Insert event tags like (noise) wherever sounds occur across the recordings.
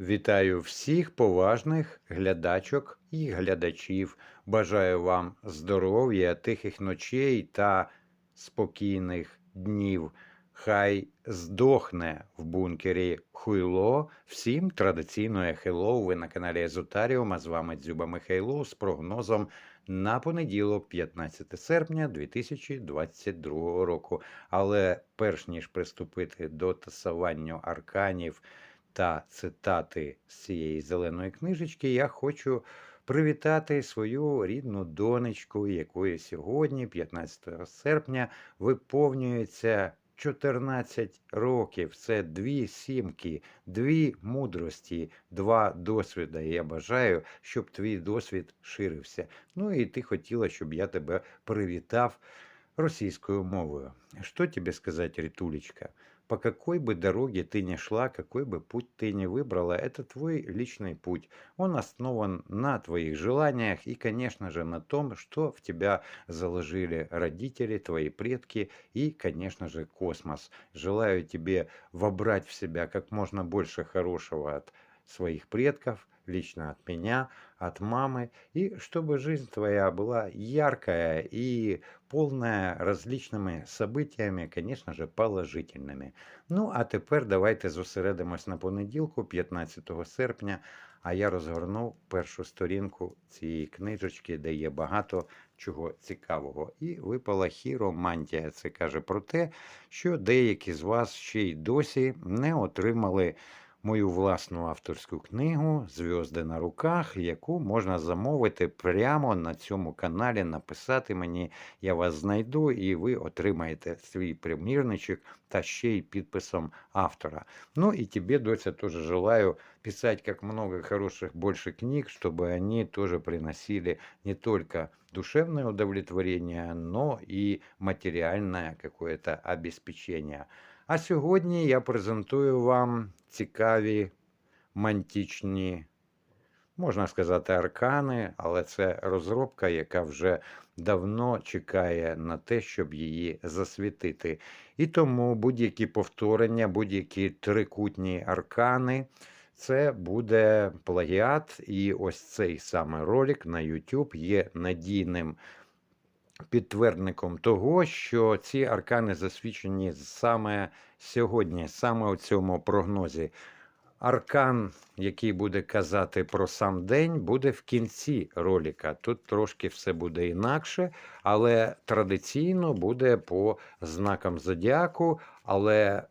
Вітаю всіх поважних глядачок і глядачів. Бажаю вам здоров'я, тихих ночей та спокійних днів. Хай здохне в бункері Хуйло. Всім традиційно хеллоу. Ви на каналі Езотаріум, а з вами Дзюба Михайло з прогнозом на понеділок, 15 серпня 2022 року. Але перш ніж приступити до тасування арканів та цитати з цієї зеленої книжечки, я хочу привітати свою рідну донечку, якої сьогодні, 15 серпня, виповнюється 14 років. Це дві сімки, дві мудрості, два досвіди. Я бажаю, щоб твій досвід ширився. Ну і ти хотіла, щоб я тебе привітав російською мовою. Что тебе сказать, Ритулечка? По какой бы дороге ты ни шла, какой бы путь ты ни выбрала, это твой личный путь. Он основан на твоих желаниях и, конечно же, на том, что в тебя заложили родители, твои предки и, конечно же, космос. Желаю тебе вобрать в себя как можно больше хорошего от своих предков, лично от меня, от мамы, и чтобы жизнь твоя была яркая и полная различными событиями, конечно же, положительними. Ну, а тепер давайте зосередимось на понеділку, 15 серпня. А я розгорнув першу сторінку цієї книжечки, де є багато чого цікавого. І випала хіромантія. Це каже про те, що деякі з вас ще й досі не отримали мою власну авторську книгу Зв'язди на руках, яку можна замовити прямо на цьому каналі, написати мені, я вас знайду, і ви отримаєте свій примірничок та ще й підписом автора. Ну и тебе, Дося, тоже желаю писать как много хороших больше книг, чтобы они тоже приносили не только душевное удовлетворение, но и материальное какое-то обеспечение. А сьогодні я презентую вам цікаві мантічні, можна сказати, аркани, але це розробка, яка вже давно чекає на те, щоб її засвітити. І тому будь-які повторення, будь-які трикутні аркани. Це буде плагіат, і ось цей саме ролик на YouTube є надійним підтвердником того, що ці аркани засвідчені саме сьогодні, саме у цьому прогнозі. Аркан, який буде казати про сам день, буде в кінці ролика. Тут трошки все буде інакше, але традиційно буде по знакам зодіаку. Але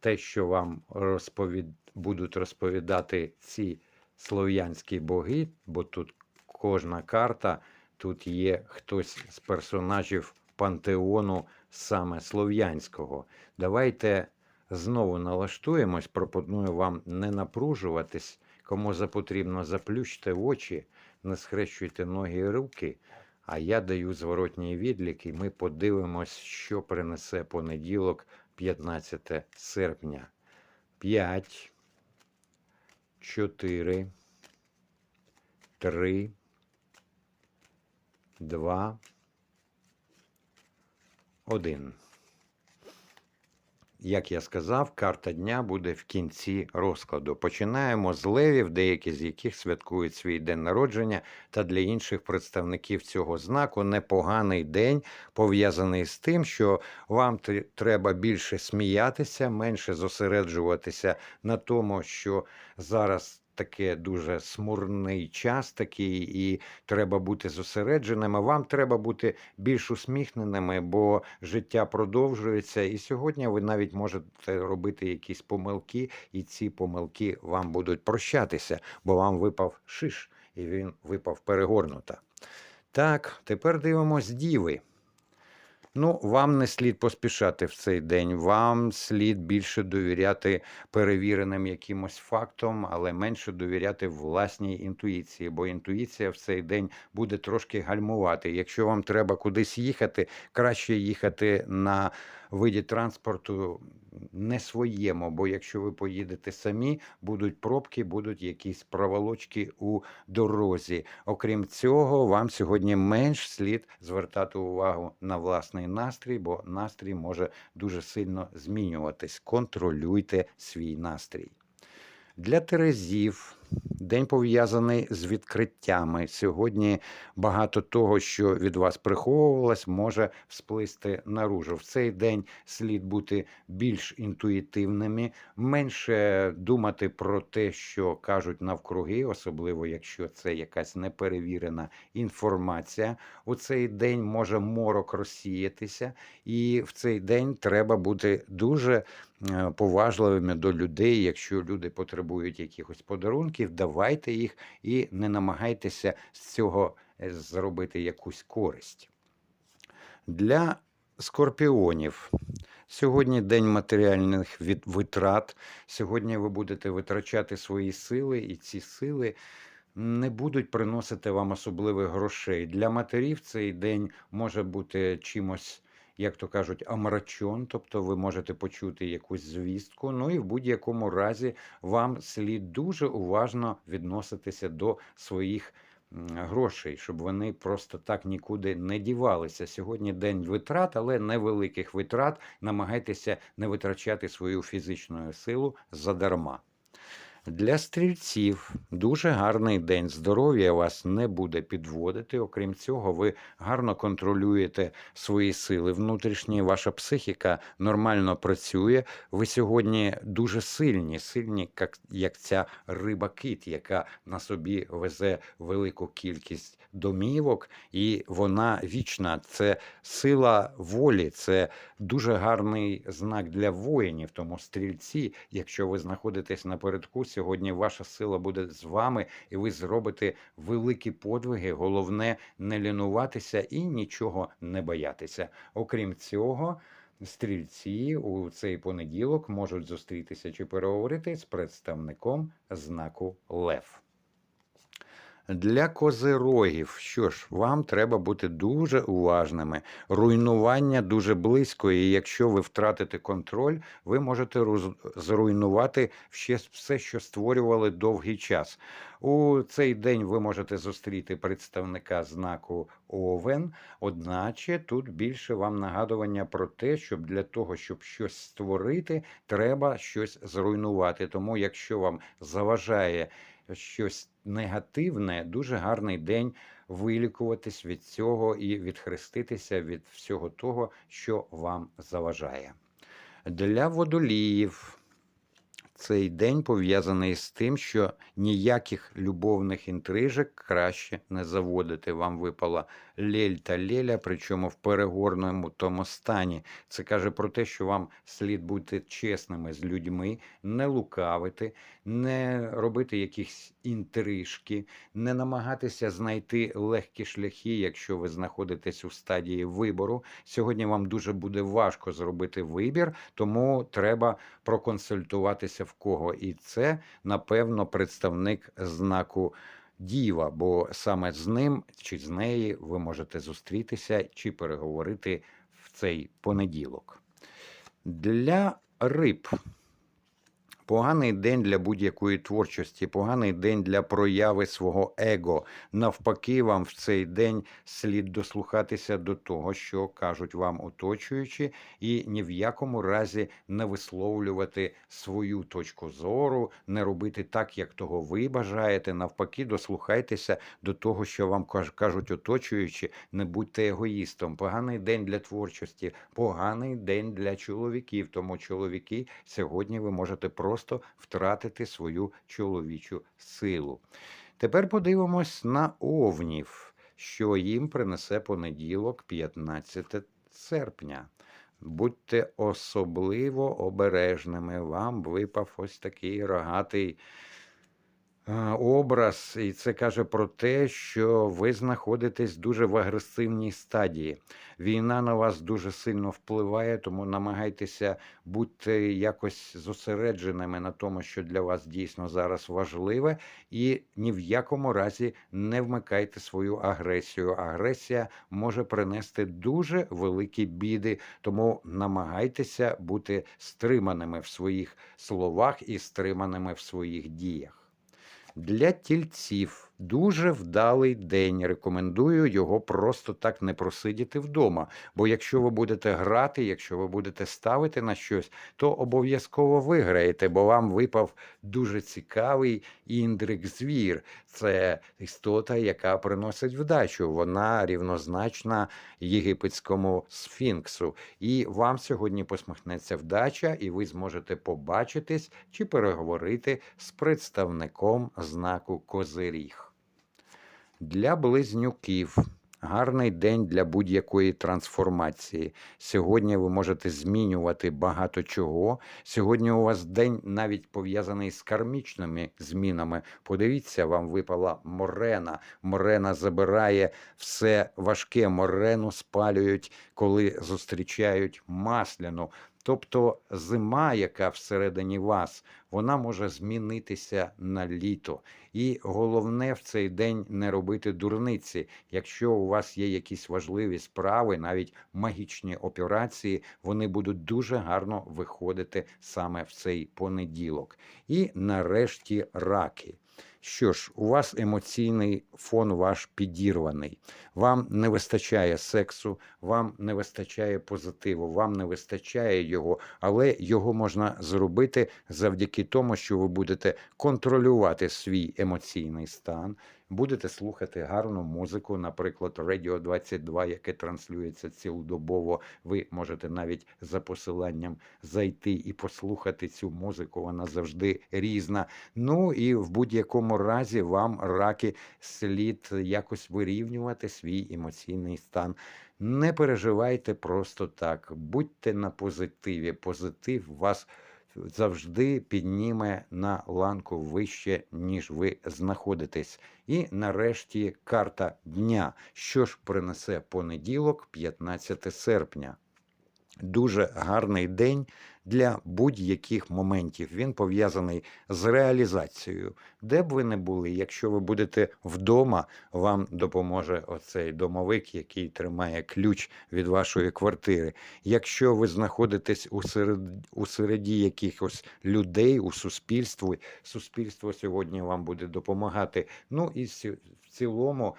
те, що вам розповід... будуть розповідати ці слов'янські боги, бо тут кожна карта тут є хтось з персонажів пантеону саме слов'янського. Давайте знову налаштуємось. Пропоную вам не напружуватись. Кому запотрібно, заплющте очі, не схрещуйте ноги і руки. А я даю зворотній відлік, і ми подивимось, що принесе понеділок, 15 серпня. 5, 4, 3, два, один. Як я сказав, карта дня буде в кінці розкладу. Починаємо з левів, деякі з яких святкують свій день народження, та для інших представників цього знаку непоганий день пов'язаний з тим, що вам треба більше сміятися, менше зосереджуватися на тому, що зараз таке дуже смурний час такий, і треба бути зосередженими. Вам треба бути більш усміхненими, бо життя продовжується. І сьогодні ви навіть можете робити якісь помилки, і ці помилки вам будуть прощатися, бо вам випав шиш, і він випав перегорнута. Так, тепер дивимось діви. Ну, вам не слід поспішати в цей день, вам слід більше довіряти перевіреним якимось фактам, але менше довіряти власній інтуїції, бо інтуїція в цей день буде трошки гальмувати. Якщо вам треба кудись їхати, краще їхати на виді транспорту не своєму, бо якщо ви поїдете самі, будуть пробки, будуть якісь проволочки у дорозі. Окрім цього, вам сьогодні менш слід звертати увагу на власний настрій, бо настрій може дуже сильно змінюватись. Контролюйте свій настрій. Для терезів день пов'язаний з відкриттями. Сьогодні багато того, що від вас приховувалось, може всплисти наружу. В цей день слід бути більш інтуїтивними, менше думати про те, що кажуть навкруги, особливо якщо це якась неперевірена інформація. У цей день може морок розсіятися, і в цей день треба бути дуже е, поважливими до людей. Якщо люди потребують якихось подарунків, давайте їх і не намагайтеся з цього е, зробити якусь користь. Для скорпіонів сьогодні день матеріальних витрат. Сьогодні ви будете витрачати свої сили, і ці сили не будуть приносити вам особливих грошей. Для матерів цей день може бути чимось. Як то кажуть, омрачон, тобто ви можете почути якусь звістку. Ну і в будь-якому разі вам слід дуже уважно відноситися до своїх грошей, щоб вони просто так нікуди не дівалися. Сьогодні день витрат, але невеликих витрат. Намагайтеся не витрачати свою фізичну силу задарма. Для стрільців дуже гарний день. Здоров'я вас не буде підводити. Окрім цього, ви гарно контролюєте свої сили внутрішні. Ваша психіка нормально працює. Ви сьогодні дуже сильні, сильні, як, ця риба кит, яка на собі везе велику кількість домівок, і вона вічна. Це сила волі, це дуже гарний знак для воїнів. Тому стрільці, якщо ви знаходитесь напередку, сьогодні ваша сила буде з вами, і ви зробите великі подвиги. Головне не лінуватися і нічого не боятися. Окрім цього. Стрільці у цей понеділок можуть зустрітися чи переговорити з представником знаку Лев. Для козирогів, що ж, вам треба бути дуже уважними. Руйнування дуже близько, і якщо ви втратите контроль, ви можете зруйнувати ще все, що створювали довгий час. У цей день ви можете зустріти представника знаку Овен, одначе тут більше вам нагадування про те, щоб для того, щоб щось створити, треба щось зруйнувати. Тому, якщо вам заважає щось негативне, дуже гарний день вилікуватись від цього і відхреститися від всього того, що вам заважає. Для водоліїв цей день пов'язаний з тим, що ніяких любовних інтрижок краще не заводити. Вам випала лель та леля, причому в перегорному тому стані. Це каже про те, що вам слід бути чесними з людьми, не лукавити, не робити якісь інтрижки, не намагатися знайти легкі шляхи, якщо ви знаходитесь у стадії вибору. Сьогодні вам дуже буде важко зробити вибір, тому треба проконсультуватися в кого. І це, напевно, представник знаку. Діва, бо саме з ним чи з неї ви можете зустрітися чи переговорити в цей понеділок. Для риб Поганий день для будь-якої творчості, поганий день для прояви свого его. Навпаки, вам в цей день слід дослухатися до того, що кажуть вам оточуючі, і ні в якому разі не висловлювати свою точку зору, не робити так, як того ви бажаєте. Навпаки, дослухайтеся до того, що вам каж- кажуть оточуючі. Не будьте егоїстом. Поганий день для творчості, поганий день для чоловіків. Тому чоловіки сьогодні ви можете просто втратити свою чоловічу силу. Тепер подивимось на овнів, що їм принесе понеділок, 15 серпня. Будьте особливо обережними. Вам випав ось такий рогатий образ, і це каже про те, що ви знаходитесь дуже в агресивній стадії. Війна на вас дуже сильно впливає, тому намагайтеся бути якось зосередженими на тому, що для вас дійсно зараз важливе, і ні в якому разі не вмикайте свою агресію. Агресія може принести дуже великі біди, тому намагайтеся бути стриманими в своїх словах і стриманими в своїх діях. Для тільців Дуже вдалий день. Рекомендую його просто так не просидіти вдома. Бо якщо ви будете грати, якщо ви будете ставити на щось, то обов'язково виграєте, бо вам випав дуже цікавий індрик звір. Це істота, яка приносить вдачу. Вона рівнозначна єгипетському сфінксу. І вам сьогодні посміхнеться вдача, і ви зможете побачитись чи переговорити з представником знаку Козиріг. Для близнюків гарний день для будь-якої трансформації. Сьогодні ви можете змінювати багато чого. Сьогодні у вас день навіть пов'язаний з кармічними змінами. Подивіться, вам випала морена. Морена забирає все важке. Морену спалюють, коли зустрічають масляну. Тобто зима, яка всередині вас, вона може змінитися на літо. І головне в цей день не робити дурниці. Якщо у вас є якісь важливі справи, навіть магічні операції, вони будуть дуже гарно виходити саме в цей понеділок. І нарешті раки. Що ж, у вас емоційний фон ваш підірваний, вам не вистачає сексу, вам не вистачає позитиву, вам не вистачає його, але його можна зробити завдяки тому, що ви будете контролювати свій емоційний стан, будете слухати гарну музику, наприклад, Radio 22, яке транслюється цілодобово. Ви можете навіть за посиланням зайти і послухати цю музику. Вона завжди різна. Ну і в будь-якому разі вам раки слід якось вирівнювати свій емоційний стан. Не переживайте просто так, будьте на позитиві. Позитив вас завжди підніме на ланку вище, ніж ви знаходитесь. І нарешті карта дня. Що ж принесе понеділок, 15 серпня. Дуже гарний день для будь-яких моментів. Він пов'язаний з реалізацією. Де б ви не були, якщо ви будете вдома, вам допоможе оцей домовик, який тримає ключ від вашої квартири. Якщо ви знаходитесь у серед... у середі якихось людей у суспільстві, суспільство сьогодні вам буде допомагати. Ну і в цілому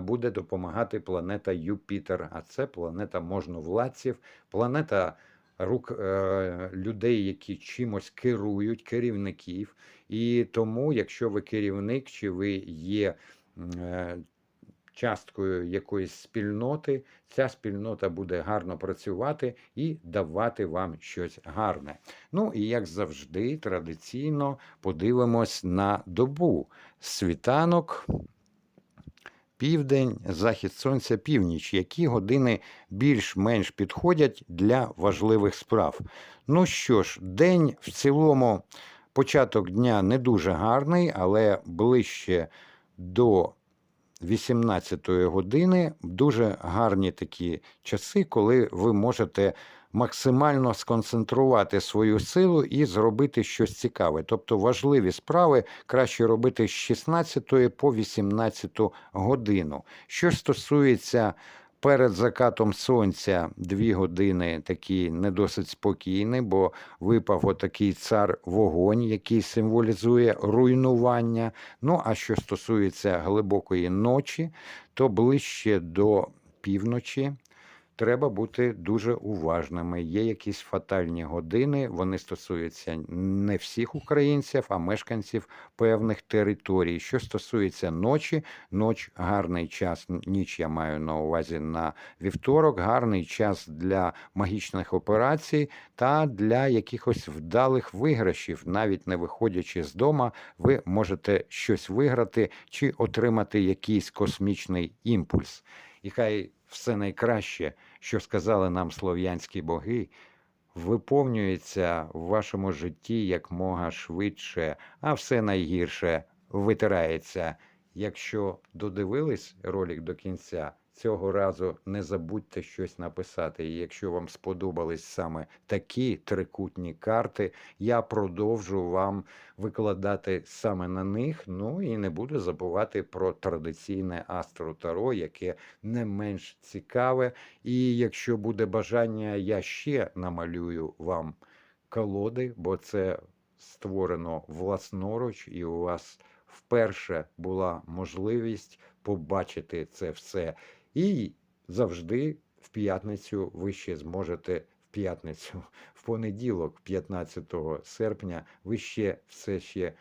буде допомагати планета Юпітер, а це планета можновладців, планета рук е, людей, які чимось керують, керівників. І тому, якщо ви керівник, чи ви є е, часткою якоїсь спільноти, ця спільнота буде гарно працювати і давати вам щось гарне. Ну і як завжди, традиційно подивимось на добу. Світанок. Південь, захід сонця, північ, які години більш-менш підходять для важливих справ. Ну що ж, день в цілому, початок дня не дуже гарний, але ближче до 18 години дуже гарні такі часи, коли ви можете максимально сконцентрувати свою силу і зробити щось цікаве. Тобто важливі справи краще робити з 16 по 18 годину. Що стосується перед закатом сонця, дві години такі не досить спокійні, бо випав отакий цар вогонь, який символізує руйнування. Ну а що стосується глибокої ночі, то ближче до півночі треба бути дуже уважними. Є якісь фатальні години, вони стосуються не всіх українців, а мешканців певних територій. Що стосується ночі, ноч гарний час. Ніч я маю на увазі на вівторок, гарний час для магічних операцій та для якихось вдалих виграшів, навіть не виходячи з дома, ви можете щось виграти чи отримати якийсь космічний імпульс. І хай все найкраще, що сказали нам слов'янські боги, виповнюється в вашому житті якмога швидше, а все найгірше витирається. Якщо додивились ролик до кінця, цього разу не забудьте щось написати. І якщо вам сподобались саме такі трикутні карти, я продовжу вам викладати саме на них. Ну і не буду забувати про традиційне Астро Таро, яке не менш цікаве. І якщо буде бажання, я ще намалюю вам колоди, бо це створено власноруч, і у вас вперше була можливість побачити це все. І завжди в п'ятницю ви ще зможете в п'ятницю, (laughs) в понеділок, 15 серпня, ви ще все ще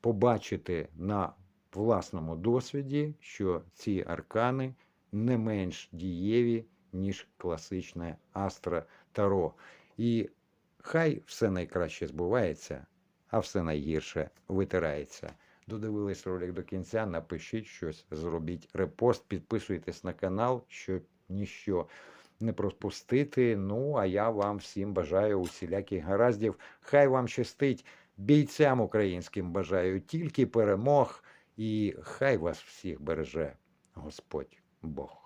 побачите на власному досвіді, що ці аркани не менш дієві, ніж класичне Астра Таро. І хай все найкраще збувається, а все найгірше витирається. Додивились ролик до кінця, напишіть щось, зробіть репост, підписуйтесь на канал, щоб ніщо не пропустити. Ну, а я вам всім бажаю усіляких гараздів. Хай вам щастить, бійцям українським бажаю тільки перемог, і хай вас всіх береже Господь Бог.